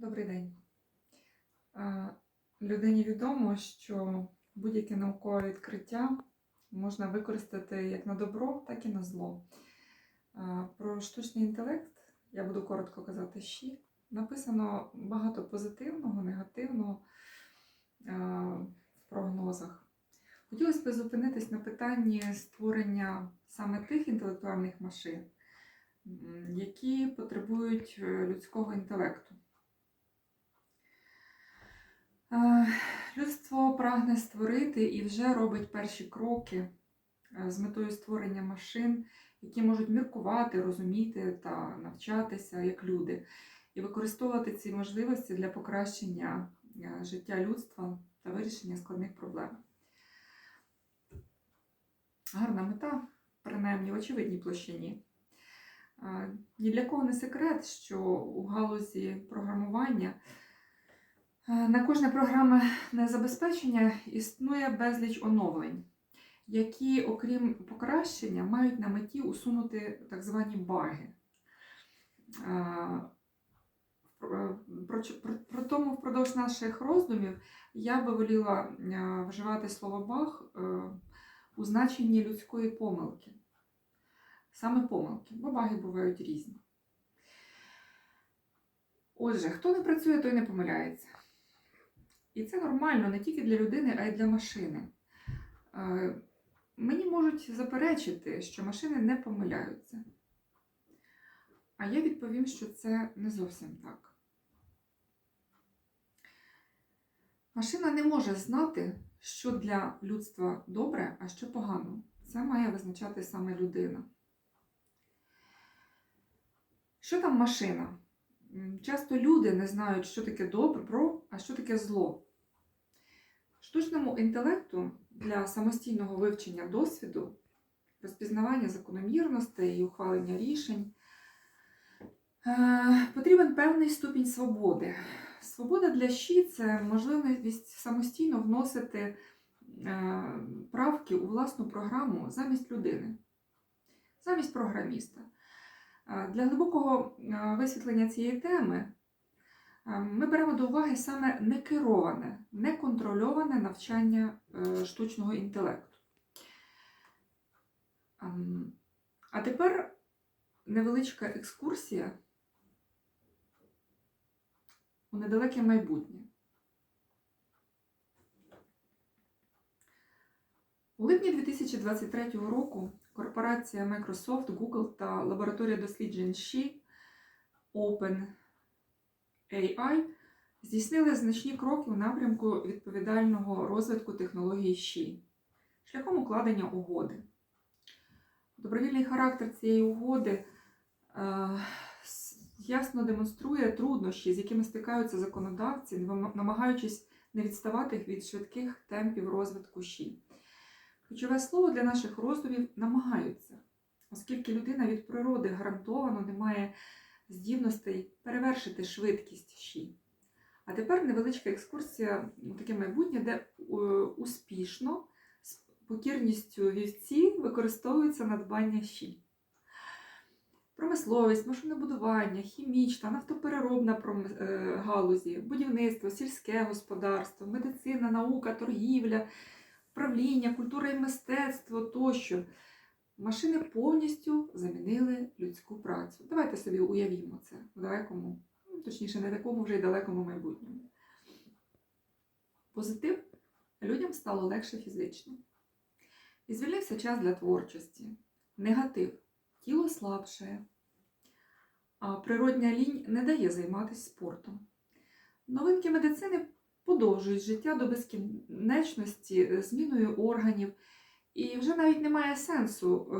Добрий день. Людині відомо, що будь-яке наукове відкриття можна використати як на добро, так і на зло. Про штучний інтелект, я буду коротко казати щі, написано багато позитивного, негативного в прогнозах. Хотілося б зупинитись на питанні створення саме тих інтелектуальних машин, які потребують е, людського інтелекту. Е, Людство прагне створити і вже робить перші кроки е, з метою створення машин, які можуть міркувати, розуміти та навчатися як люди, і використовувати ці можливості для покращення е, життя людства та вирішення складних проблем. Гарна мета, принаймні в очевидній площині. Ні для кого не секрет, що у галузі програмування на кожне програмне забезпечення існує безліч оновлень, які, окрім покращення, мають на меті усунути так звані баги. Е, про, про тому впродовж наших роздумів я би воліла е, вживати слово баг е, у значенні людської помилки. Саме помилки, бо баги бувають різні. Отже, хто не працює, той не помиляється. І це нормально не тільки для людини, а й для машини. Е, Мені можуть заперечити, що машини не помиляються. А я відповім, що це не зовсім так. Машина не може знати, що для людства добре, а що погано. Це має визначати саме людина. Що там машина? Часто люди не знають, що таке добро, а що таке зло. Штучному інтелекту для самостійного вивчення досвіду, розпізнавання закономірностей і ухвалення рішень е, потрібен певний ступінь свободи. Свобода для щі це можливість самостійно вносити е, правки у власну програму замість людини, замість програміста. Для глибокого висвітлення цієї теми ми беремо до уваги саме некероване, неконтрольоване навчання е, штучного інтелекту. А тепер невеличка екскурсія у недалеке майбутнє. У липні 2023 року корпорація Microsoft, Google та лабораторія досліджень SHE OpenAI здійснили значні кроки у напрямку відповідального розвитку технології SHE шляхом укладення угоди. Добровільний характер цієї угоди е, ясно демонструє труднощі, з якими стикаються законодавці, намагаючись не відставати від швидких темпів розвитку ЩІ. Ключове слово для наших роздумів намагаються, оскільки людина від природи гарантовано не має здібностей перевершити швидкість ЩІ. А тепер невеличка екскурсія у таке майбутнє, де е, успішно з покірністю вівці використовується надбання щі. Промисловість, машинобудування, хімічна, нафтопереробна е, галузі, будівництво, сільське господарство, медицина, наука, торгівля, правління, культура і мистецтво тощо. Машини повністю замінили людську працю. Давайте собі уявімо це в далекому, ну, точніше, не такому вже й далекому майбутньому. Позитив людям стало легше фізично. І звільнився час для творчості. Негатив тіло слабше, а природня лінь не дає займатися спортом. Новинки медицини подовжують життя до безкінечності е, зміною органів, і вже навіть немає сенсу е,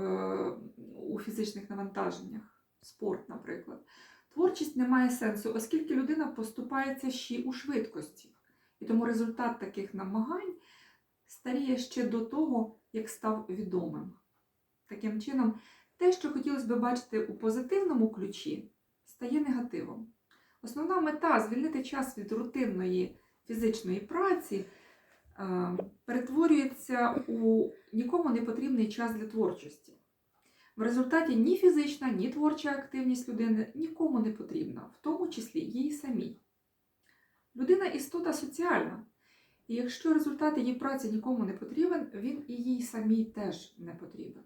у фізичних навантаженнях, спорт, наприклад. Творчість не має сенсу, оскільки людина поступається ще у швидкості. І тому результат таких намагань старіє ще до того, як став відомим. Таким чином, те, що хотілося б бачити у позитивному ключі, стає негативом. Основна мета звільнити час від рутинної фізичної праці е, перетворюється у нікому не потрібний час для творчості. В результаті ні фізична, ні творча активність людини нікому не потрібна, в тому числі їй самій. Людина істота соціальна. І якщо результат її праці нікому не потрібен, він і їй самій теж не потрібен.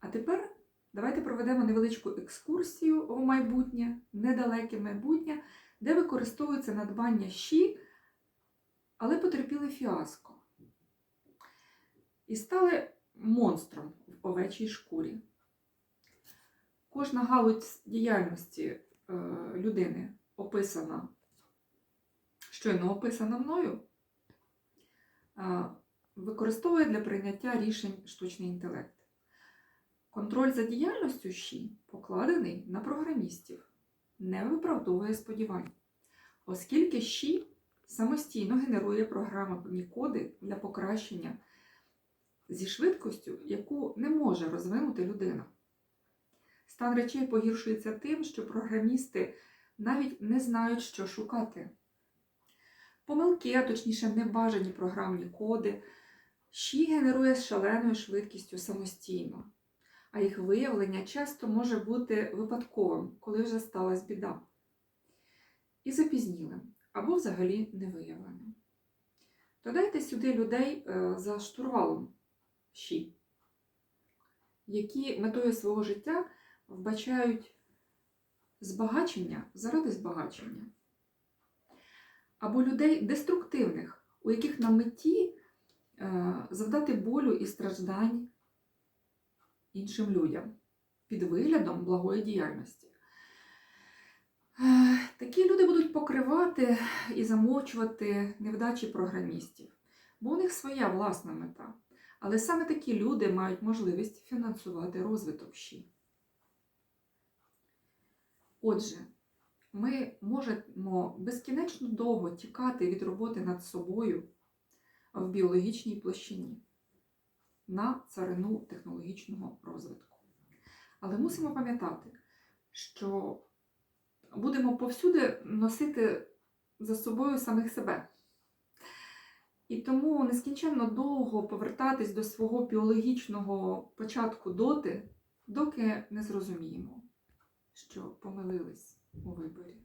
А тепер давайте проведемо невеличку екскурсію в майбутнє, недалеке майбутнє, де використовується надбання щі, але потерпіли фіаско. І стали монстром в овечій шкурі. Кожна галузь діяльності е, людини описана, щойно описана мною, використовує для прийняття рішень штучний інтелект. Контроль за діяльністю ЩІ покладений на програмістів, не виправдовує сподівань, оскільки ЩІ самостійно генерує програмні коди для покращення зі швидкістю, яку не може розвинути людина. Стан речей погіршується тим, що програмісти навіть не знають, що шукати. Помилки, а точніше, небажані програмні коди, щі генерує з шаленою швидкістю самостійно, а їх виявлення часто може бути випадковим, коли вже сталася біда, і запізнілим або взагалі невиявленим. Додайте сюди людей е, за штурвалом щі, які метою свого життя вбачають збагачення заради збагачення. Або людей деструктивних, у яких на меті е, завдати болю і страждань іншим людям під виглядом благої діяльності. Е, Такі люди будуть покривати і замовчувати невдачі програмістів, бо у них своя власна мета. Але саме такі люди мають можливість фінансувати розвиток ЩІ. Отже, ми можемо безкінечно довго тікати від роботи над собою в біологічній площині на царину технологічного розвитку. Але мусимо пам'ятати, що будемо повсюди носити за собою самих себе. І тому нескінченно довго повертатись до свого біологічного початку доти, доки не зрозуміємо, що помилились у виборі.